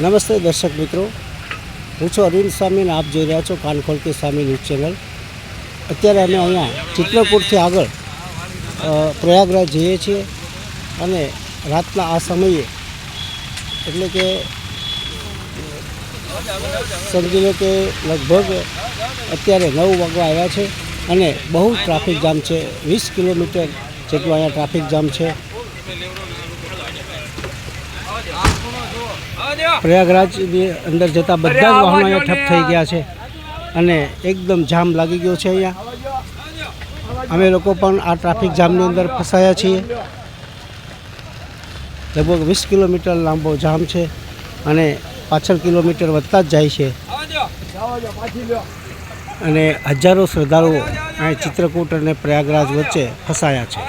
નમસ્તે દર્શક મિત્રો. હું છું અરવિંદ સ્વામી આપ જોઈ રહ્યા છો કાનખોલતી સ્વામી ન્યૂઝ ચેનલ. અત્યારે અમે અહીંયા ચિત્રકૂટથી આગળ પ્રયાગરાજ જઈએ છીએ અને રાતના આ સમયે એટલે કે સમજી લો કે લગભગ અત્યારે નવ વાગવા આવ્યા છે અને બહુ ટ્રાફિક જામ છે. વીસ કિલોમીટર જેટલું અહીંયા ટ્રાફિક જામ છે. પ્રયાગરાજની અંદર જતા બધા જ વાહનો અહીંયા ઠપ થઈ ગયા છે. અને એકદમ જામ લાગી ગયો છે અહીંયા. અમે લોકો પણ આ ટ્રાફિક જામની અંદર ફસાયા છીએ. લગભગ વીસ કિલોમીટર લાંબો જામ છે અને પાછળ કિલોમીટર વધતા જ જાય છે. અને હજારો શ્રદ્ધાળુઓ અહીં ચિત્રકૂટ અને પ્રયાગરાજ વચ્ચે ફસાયા છે.